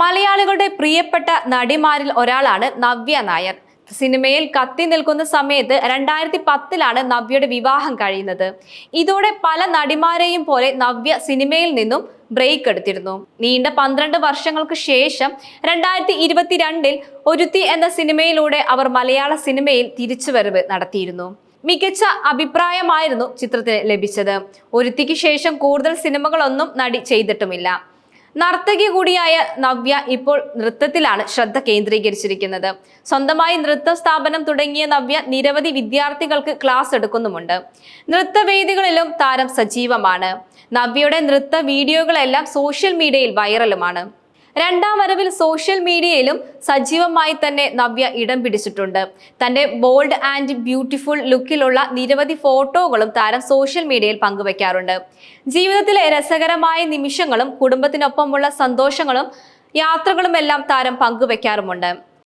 മലയാളികളുടെ പ്രിയപ്പെട്ട നടിമാരിൽ ഒരാളാണ് നവ്യ നായർ. സിനിമയിൽ കത്തി നിൽക്കുന്ന സമയത്ത് രണ്ടായിരത്തി പത്തിലാണ് നവ്യയുടെ വിവാഹം കഴിയുന്നത്. ഇതോടെ പല നടിമാരെയും പോലെ നവ്യ സിനിമയിൽ നിന്നും ബ്രേക്ക് എടുത്തിരുന്നു. നീണ്ട പന്ത്രണ്ട് വർഷങ്ങൾക്ക് ശേഷം രണ്ടായിരത്തി ഇരുപത്തിരണ്ടിൽ ഒരുത്തി എന്ന സിനിമയിലൂടെ അവർ മലയാള സിനിമയിൽ തിരിച്ചുവരവ് നടത്തിയിരുന്നു. മികച്ച അഭിപ്രായമായിരുന്നു ചിത്രത്തിന് ലഭിച്ചത്. ഒരുത്തിക്ക് ശേഷം കൂടുതൽ സിനിമകളൊന്നും നടി ചെയ്തിട്ടുമില്ല. നർത്തകി കൂടിയായ നവ്യ ഇപ്പോൾ നൃത്തത്തിലാണ് ശ്രദ്ധ കേന്ദ്രീകരിച്ചിരിക്കുന്നത്. സ്വന്തമായി നൃത്ത സ്ഥാപനം തുടങ്ങിയ നവ്യ നിരവധി വിദ്യാർത്ഥികൾക്ക് ക്ലാസ് എടുക്കുന്നുമുണ്ട്. നൃത്തവേദികളിലും താരം സജീവമാണ്. നവ്യയുടെ നൃത്ത വീഡിയോകളെല്ലാം സോഷ്യൽ മീഡിയയിൽ വൈറലുമാണ്. രണ്ടാം വരവിൽ സോഷ്യൽ മീഡിയയിലും സജീവമായി തന്നെ നവ്യ ഇടം പിടിച്ചിട്ടുണ്ട്. തന്റെ ബോൾഡ് ആൻഡ് ബ്യൂട്ടിഫുൾ ലുക്കിലുള്ള നിരവധി ഫോട്ടോകളും താരം സോഷ്യൽ മീഡിയയിൽ പങ്കുവെക്കാറുണ്ട്. ജീവിതത്തിലെ രസകരമായ നിമിഷങ്ങളും കുടുംബത്തിനൊപ്പമുള്ള സന്തോഷങ്ങളും യാത്രകളുമെല്ലാം താരം പങ്കുവെക്കാറുമുണ്ട്.